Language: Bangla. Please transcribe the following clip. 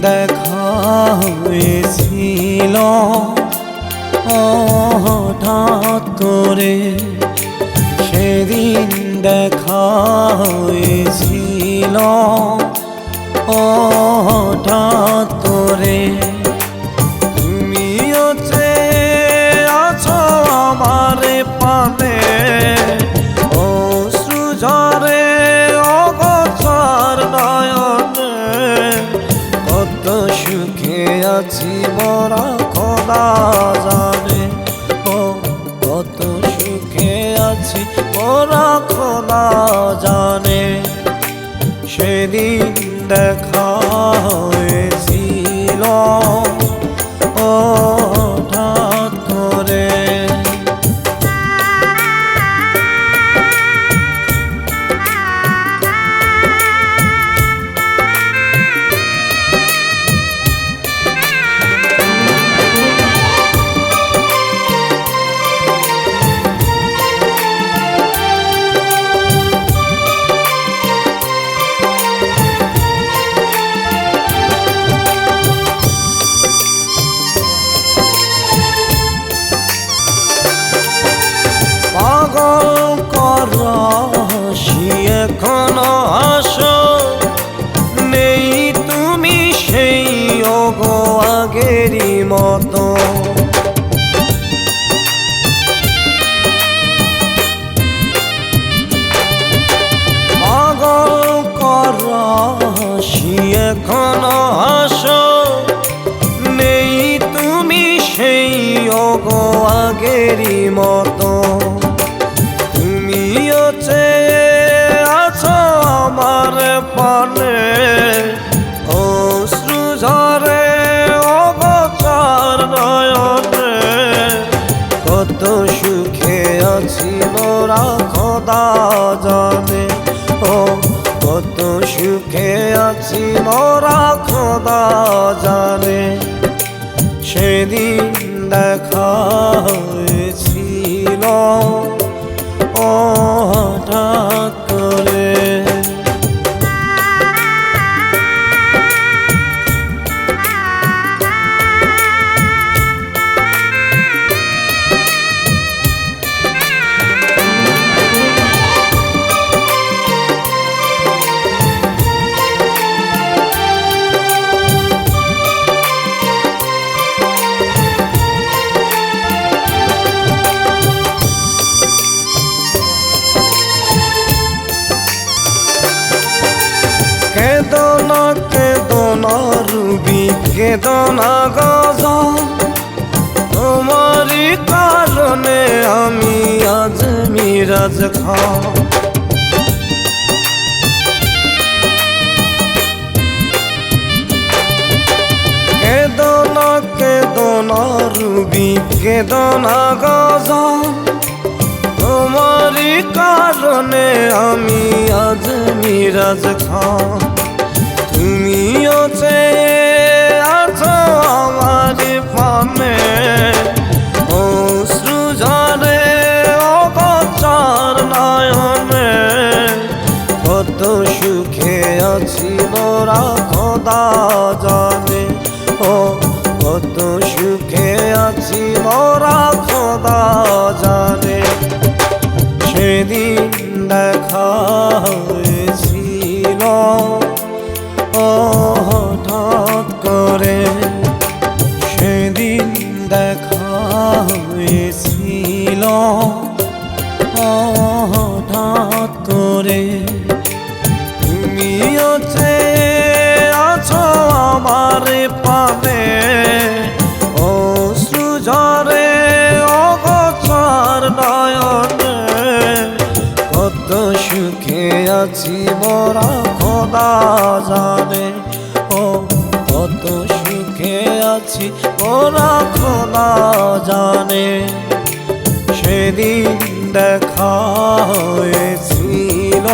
দেখা হয়েছিল। হঠাৎ করে সেদিন দেখা হয়েছিল। হঠাৎ করে আছি মোরা খোদা এখনও আসো নেই তুমি সেই অগো আগেরই মতো। তুমিও চেয়ে আছো আমার পানে। অশ্রু ঝরে অবচার নয়নে কত সুখে আছি মোরা খোদা কত সুখে আছি মরা খোদা জানে। সেদিন দেখা কেদনা গজ তোমারই কারণে আমি আজ মিরাজ খা কেদনা রুবি কেদনা গজ তোমারই কারণে আমি আজ মিরাজ খান তুমিও আছি মোরা খোদা জানে। ও কত সুখে আছি মোরা খোদা ঝরে অগচর নয়নে। কত সুখে আছি মরা খোদা জানে। ও, কত সুখে আছি মরা খোদা জানে। সেদিন দেখা হয়েছিল।